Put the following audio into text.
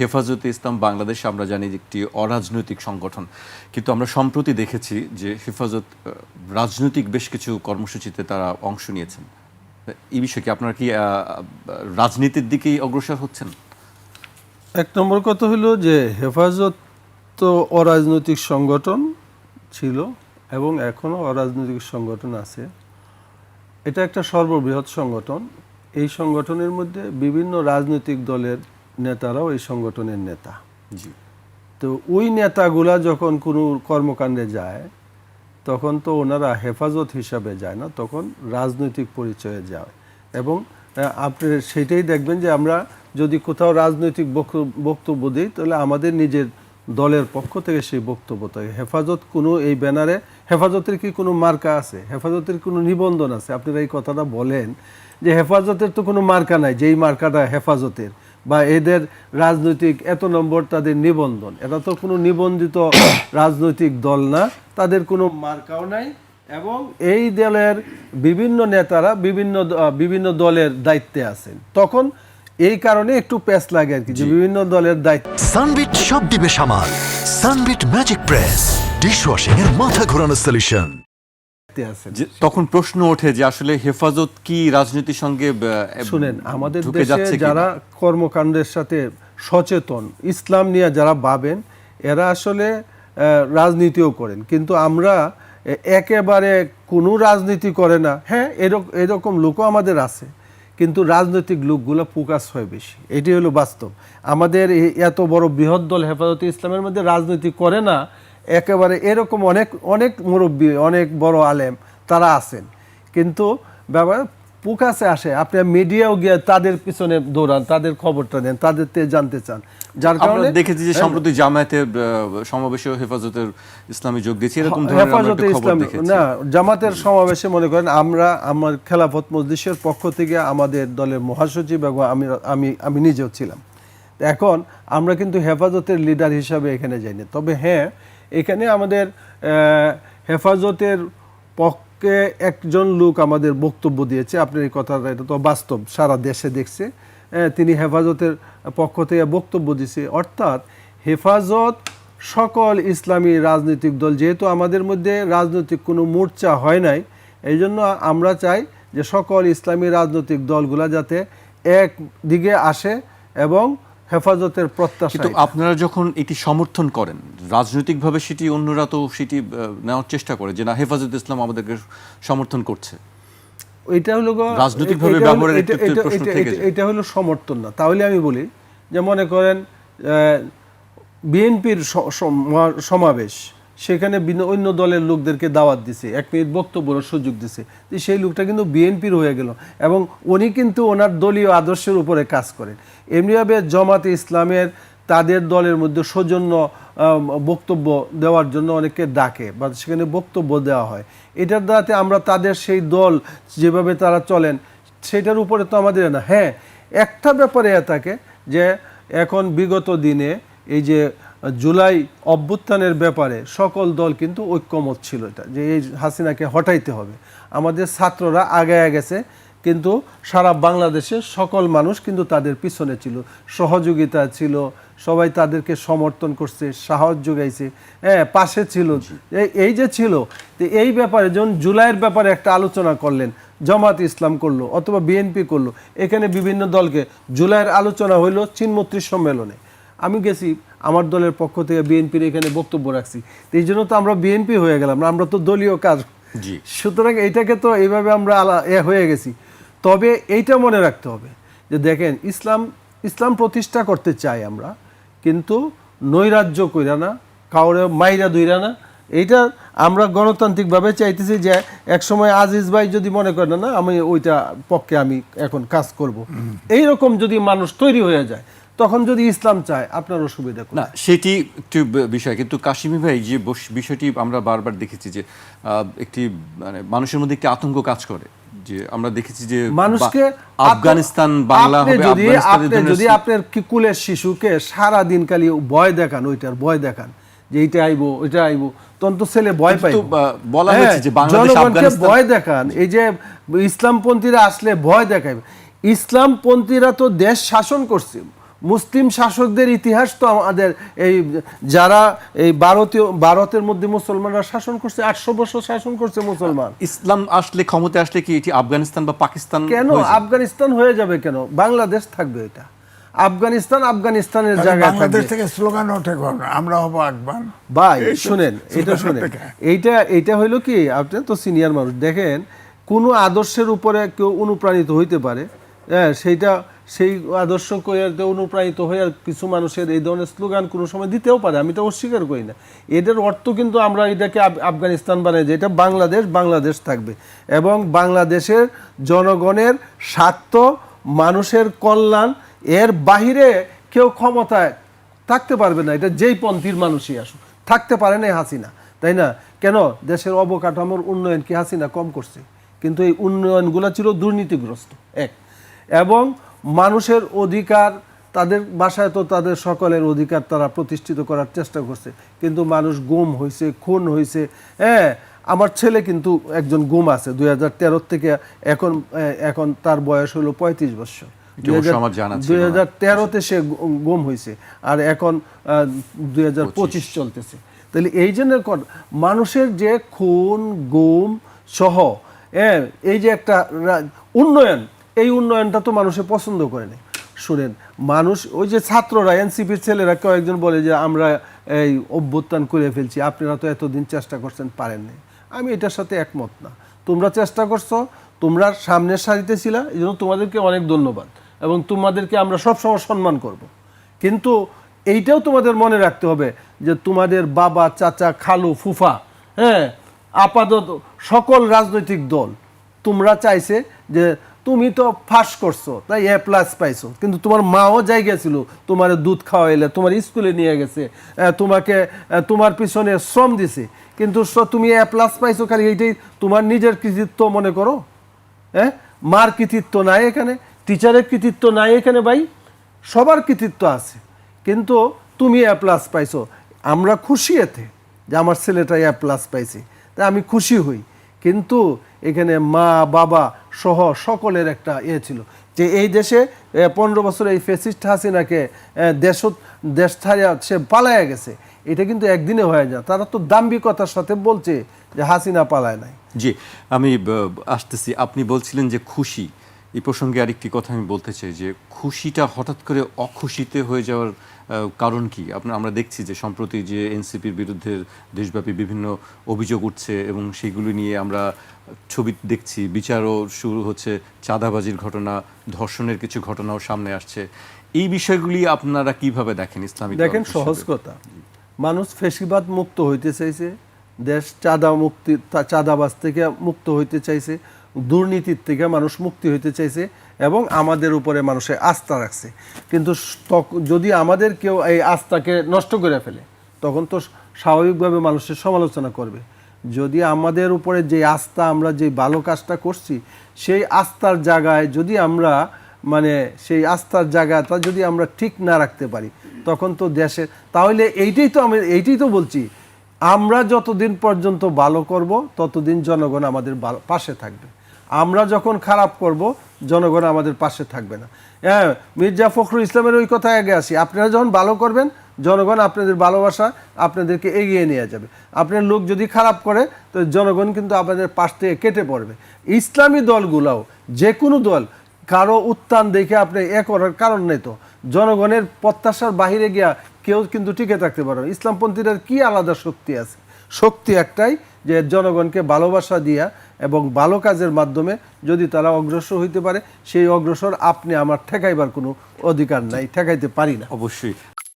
হেফাজতে ইসলাম বাংলাদেশ, আমরা জানি একটি অরাজনৈতিক সংগঠন। কিন্তু আমরা সম্প্রতি দেখেছি যে হেফাজত রাজনৈতিক বেশ কিছু কর্মসূচিতে তারা অংশ নিয়েছেন। এই বিষয়ে কি আপনারা কি রাজনীতির দিকেই অগ্রসর হচ্ছেন? এক নম্বর কথা হলো যে হেফাজত তো অরাজনৈতিক সংগঠন ছিল এবং এখনও অরাজনৈতিক সংগঠন আছে। এটা একটা সর্ববৃহৎ সংগঠন। এই সংগঠনের মধ্যে বিভিন্ন রাজনৈতিক দলের নেতারাও এই সংগঠনের নেতা। জি। তো ওই নেতাগুলা যখন কোনো কর্মকাণ্ডে যায় তখন তো ওনারা হেফাজত হিসাবে যায় না তখন রাজনৈতিক পরিচয়ে যায়। এবং আপনি সেটাই দেখবেন যে আমরা যদি কোথাও রাজনৈতিক বক্ত- বক্তব্য দিই তাহলে আমাদের নিজের দলের পক্ষ থেকে সেই বক্তব্য থাকে হেফাজত কোনো এই ব্যানারে হেফাজতের কি কোনো মার্কা আছে? হেফাজতের কোনো নিবন্ধন আছে? আপনারা এই কথাটা বলেন যে হেফাজতের তো কোনো মার্কা নাই যেই মার্কাটা হেফাজতের। বা এদের রাজনৈতিক এত নম্বর তাদের নিবন্ধন। এটা তো কোনো নিবন্ধিত রাজনৈতিক দল না তাদের কোনো মার্কাও নাই এবং এই দলের বিভিন্ন নেতারা বিভিন্ন বিভিন্ন দলের দায়িত্বে আছেন। তখন এই কারণে একটু প্যাচ লাগে আর কি যে বিভিন্ন দলের দায়িত্ব সানবিট সব দিবে সামাল। সানবিট ম্যাজিক প্রেস ডিশওয়াশিং এর মাথা ঘোরানো সলিউশন আছেন যে তখন প্রশ্ন ওঠে যে আসলে হেফাজত কি রাজনীতির সঙ্গে শুনেন আমাদের দেশে যারা কর্মকাণ্ডের সাথে সচেতন ইসলাম নিয়ে যারা ভাবেন এরা আসলে রাজনীতিও করেন। কিন্তু আমরা একেবারে কোনো রাজনীতি করে না। হ্যাঁ এরকম এরকম লোকও আমাদের আছে কিন্তু রাজনৈতিক লোকগুলো ফোকাস হয় বেশি। এটি হলো বাস্তব। আমাদের এত বড় বৃহৎ দল হেফাজতে ইসলামের মধ্যে রাজনীতি করে না একেবারে এরকম অনেক অনেক মুরব্বী অনেক বড় আলেম তারা আছেন। কিন্তু ব্যাপার পুকাসে আসে আপনি মিডিয়াও গিয়ে তাদের পিছনে দৌড়ান তাদের খবরটা নেন তাদের জানতে চান। যার কারণে দেখেছি যে সম্প্রতি জামায়াতের আহ, সমাবেশেও হেফাজতের ইসলামী যোগ দিয়েছে এরকম ধরনের হেফাজতে দেখেছি। না জামাতের সমাবেশে মনে করেন আমরা আমার খেলাফত মজলিসের পক্ষ থেকে আমাদের দলের মহাসচিব এবং আমি আমি আমি নিজেও ছিলাম। এখন আমরা কিন্তু হেফাজতের লিডার হিসাবে এখানে যাইনি। তবে হ্যাঁ এখানে আমাদের হেফাজতের পক্ষে একজন লোক আমাদের বক্তব্য দিয়েছে। আপনার এই কথাটা, এটা তো বাস্তব, সারা দেশে দেখছে। তিনি হেফাজতের পক্ষ থেকে বক্তব্য দিছে অর্থাৎ হেফাজত সকল ইসলামী রাজনৈতিক দল, যেহেতু আমাদের মধ্যে রাজনৈতিক কোনো মোর্চা হয় নাই, এই জন্য আমরা চাই যে সকল ইসলামী রাজনৈতিক দলগুলা যাতে এক দিকে আসে এবং হেফাজতের প্রত্যাশা কিন্তু আপনারা যখন এটি সমর্থন করেন রাজনৈতিকভাবে সেটি অন্যরা তো সেটি নেওয়ার চেষ্টা করে যে না হেফাজত ইসলাম আমাদেরকে সমর্থন করছে। এটা হলো রাজনৈতিকভাবে এটা হলো- ব্যবহারের প্রশ্ন থেকে। এটা হলো সমর্থন না। তাহলে আমি বলি যে মনে করেন বিএনপির সমাবেশ সেখানে অন্য দলের লোকদেরকে দাওয়াত দিছে, এক মিনিট বক্তব্যের সুযোগ দিছে। সেই লোকটা কিন্তু বিএনপির হয়ে গেল এবং উনি কিন্তু ওনার দলীয় আদর্শের উপরে কাজ করেন। এমনিভাবে জামাতে ইসলামের তাদের দলের মধ্যে সৌজন্য বক্তব্য দেওয়ার জন্য অনেকে ডাকে বা সেখানে বক্তব্য দেওয়া হয়। এটার দ্বারাতে আমরা তাদের সেই দল যেভাবে তারা চলেন, সেটার উপরে তো আমাদের না। হ্যাঁ একটা ব্যাপারে থাকে যে এখন বিগত দিনে এই যে জুলাই অভ্যুত্থানের ব্যাপারে সকল দল কিন্তু ঐক্যমত ছিল এটা, যে এই হাসিনাকে হটাইতে হবে। আমাদের ছাত্ররা আগায় গেছে, কিন্তু সারা বাংলাদেশের সকল মানুষ কিন্তু তাদের পিছনে ছিল। সহযোগিতা ছিল, সবাই তাদেরকে সমর্থন করছে, সাহস যোগাইছে। হ্যাঁ পাশে ছিল। এই- যে ছিল এই ব্যাপারে যেমন জুলাইয়ের ব্যাপারে একটা আলোচনা করলেন, জামাত ইসলাম করল অথবা বিএনপি করল, এখানে বিভিন্ন দলকে জুলাইয়ের আলোচনা হইল চীনমৈত্রী সম্মেলনে। আমি গেছি আমার দলের পক্ষ থেকে বিএনপির এখানে বক্তব্য রাখছি। এই জন্য তো আমরা বিএনপি হয়ে গেলাম না আমরা তো দলীয় কাজ। সুতরাং এইটাকে তো এইভাবে আমরা আলা এ হয়ে গেছি। তবে এইটা মনে রাখতে হবে যে দেখেন ইসলাম ইসলাম প্রতিষ্ঠা করতে চাই আমরা কিন্তু নৈরাজ্য কইরা না কাউরে মাইরা দুইরা না। এইটা আমরা গণতান্ত্রিকভাবে চাইতেছি যে এক সময় আজিজ ভাই যদি মনে করেন না আমি ওইটা পক্ষে আমি এখন কাজ করব। এই রকম যদি মানুষ তৈরি হয়ে যায় তখন যদি ইসলাম চায় আপনার অসুবিধা না সেটি একটু বিষয়। কিন্তু কাশিমি ভাই যে বিষয়টি আমরা বারবার দেখেছি যে একটি মানে মানুষের মধ্যে একটি আতঙ্ক কাজ করে। যে আমরা দেখেছি যে মানুষকে আফগানিস্তান বাংলা হবে যদি আপনি যদি আপনার কি কুলের শিশুকে সারা দিন খালি ভয় দেখান ওইটার ভয় দেখান যে এইটা আইবো ওইটা আইবো তখন তো ছেলে ভয় পাই বলা হয়েছে যে বাংলাদেশ, আফগানিস্তান- ভয় দেখান। এই যে ইসলামপন্থীরা আসলে ভয় দেখাইবে ইসলামপন্থীরা তো দেশ শাসন করছে। মুসলিম শাসকদের ইতিহাস তো আমাদের এই যারা এই ভারতীয় ভারতের মধ্যে মুসলমানরা শাসন করছে আটশো বছর শাসন করছে মুসলমান। ইসলাম আসলে ক্ষমতা আসলে কি এটি আফগানিস্তান বা পাকিস্তান কেন? আফগানিস্তান হয়ে যাবে কেন? বাংলাদেশ থাকবে এটা। আফগানিস্তান আফগানিস্তানের জায়গায় বাংলাদেশ থেকে স্লোগান ওঠে আমরা হব আকবর। ভাই শুনেন এটা শুনেন। এইটা এইটা হইল কি আপনি তো সিনিয়র মানুষ দেখেন কোনো আদর্শের উপরে কেউ অনুপ্রাণিত হইতে পারে। হ্যাঁ সেইটা সেই আদর্শ অনুপ্রাণিত হয়ে আর কিছু মানুষের এই ধরনের স্লোগান কোনো সময় দিতেও পারে, আমি তো অস্বীকার করি না। এদের অর্থ কিন্তু আমরা এটাকে আফ- আফগানিস্তান বানাই যে এটা বাংলাদেশ বাংলাদেশ থাকবে। এবং বাংলাদেশের জনগণের স্বার্থ, মানুষের কল্যাণ, এর বাহিরে কেউ ক্ষমতায় থাকতে পারবে না। এটা যেই পন্থীর মানুষই আসুক, থাকতে পারে না হাসিনা, তাই না? কেন? দেশের অবকাঠামোর উন্নয়ন কি হাসিনা কম করছে? কিন্তু এই উন্নয়নগুলো ছিল দুর্নীতিগ্রস্ত, এক। এবং মানুষের অধিকার তাদের বাসায় তো তাদের সকলের অধিকার তারা প্রতিষ্ঠিত করার চেষ্টা করছে। কিন্তু মানুষ গুম হয়েছে খুন হয়েছে হ্যাঁ আমার ছেলে কিন্তু একজন গুম আছে দুই হাজার তেরো থেকে এখন এখন তার বয়স হলো পঁয়ত্রিশ বছর। দুই হাজার তেরোতে সে গুম হয়েছে আর এখন দুই হাজার পঁচিশ চলতেছে। তাহলে এই জন্য মানুষের যে খুন গুম সহ হ্যাঁ, এই যে একটা উন্নয়ন এই উন্নয়নটা তো মানুষে পছন্দ করে না শুনেন, মানুষ, ওই যে ছাত্ররা, এনসিপির ছেলেরা কয়েকজন বলে যে, আমরা এই অভ্যুত্থান করে ফেলছি, আপনারা তো এতদিন চেষ্টা করছেন পারেননি আমি এটার সাথে একমত না। তোমরা চেষ্টা করছ, তোমরা সামনের সারিতে ছিলা এই জন্য তোমাদেরকে অনেক ধন্যবাদ এবং তোমাদেরকে আমরা সবসময় সম্মান করব। কিন্তু এইটাও তোমাদের মনে রাখতে হবে যে, তোমাদের বাবা, চাচা, খালু, ফুফা হ্যাঁ আপাতত সকল রাজনৈতিক দল, তোমরা চাইছে যে তুমি তো ফাঁস করছ, তাই এ প্লাস পাইছো। কিন্তু তোমার মাও যাই ছিল, তোমার দুধ খাওয়াইলে, তোমার স্কুলে নিয়ে গেছে তোমাকে তোমার পিছনে শ্রম দিছে। কিন্তু তুমি এ প্লাস পাইছো খালি এইটাই, তোমার নিজের কৃতিত্ব মনে করো হ্যাঁ মার কৃতিত্ব নাই এখানে টিচারের কৃতিত্ব নাই এখানে ভাই, সবার কৃতিত্ব আছে। কিন্তু তুমি এ প্লাস পাইছো, আমরা খুশি এতে যে আমার ছেলেটা এ প্লাস পাইছে, তাই আমি খুশি হই। কিন্তু এখানে মা, বাবা সহ সকলের একটা ইয়ে ছিল যে এই দেশে পনেরো বছর এই ফেসিস্ট হাসিনাকে দেশ দেশ ছাড়িয়া সে পালায়া গেছে। এটা কিন্তু একদিনে হয়ে যায়। তারা তো দাম্ভিকতার সাথে বলছে যে হাসিনা পালায় নাই। জি, আমি আসতেছি। আপনি বলছিলেন যে খুশি। এই প্রসঙ্গে আরেকটি কথা আমি বলতে চাই যে খুশিটা হঠাৎ করে অখুশিতে হয়ে যাওয়ার কারণ কি? আপনার আমরা দেখছি যে সম্প্রতি যে এনসিপির বিরুদ্ধে দেশব্যাপী বিভিন্ন অভিযোগ উঠছে এবং সেগুলি নিয়ে আমরা ছবি দেখছি। বিচারও শুরু হচ্ছে চাঁদাবাজির ঘটনা ধর্ষণের কিছু ঘটনাও সামনে আসছে। এই বিষয়গুলি আপনারা কীভাবে দেখেন ইসলামিক দেখেন সহজ কথা। মানুষ ফেসিবাদ মুক্ত হইতে চাইছে দেশ চাঁদা মুক্তি চাঁদাবাজ থেকে মুক্ত হইতে চাইছে। দুর্নীতির থেকে মানুষ মুক্তি হইতে চাইছে এবং আমাদের উপরে মানুষের আস্থা রাখছে। কিন্তু যদি আমাদের কেউ এই আস্থাকে নষ্ট করে ফেলে, তখন তো স্বাভাবিকভাবে মানুষের সমালোচনা করবে। যদি আমাদের উপরে যে আস্থা আমরা যে ভালো কাজটা করছি, সেই আস্থার জায়গায় যদি আমরা মানে সেই আস্থার জায়গাটা যদি আমরা ঠিক না রাখতে পারি, তখন তো দেশে, তাহলে এইটাই তো আমি, এইটাই তো বলছি, আমরা যতদিন পর্যন্ত ভালো করব, ততদিন জনগণ আমাদের পাশে থাকবে। আমরা যখন খারাপ করব, জনগণ আমাদের পাশে থাকবে না। হ্যাঁ মির্জা ফখরুল ইসলামের ওই কথা আগে আসি। আপনারা যখন ভালো করবেন, জনগণ আপনাদের ভালোবাসা আপনাদেরকে এগিয়ে নিয়ে যাবে। আপনার লোক যদি খারাপ করে, তো জনগণ কিন্তু আপনাদের পাশ থেকে কেটে পড়বে। ইসলামী দলগুলাও যে কোনো দল, কারও উত্থান দেখে আপনি এ করার কারণ নেই তো। জনগণের প্রত্যাশার বাহিরে গিয়া কেউ কিন্তু টিকে থাকতে পারে। ইসলামপন্থীদের কি আলাদা শক্তি আছে? শক্তি একটাই যে জনগণকে ভালোবাসা দিয়া এবং ভালো কাজের মাধ্যমে যদি তারা অগ্রসর হইতে পারে, সেই অগ্রসর আপনি আমার ঠেকাইবার কোনো অধিকার নাই, ঠেকাইতে পারি না। অবশ্যই।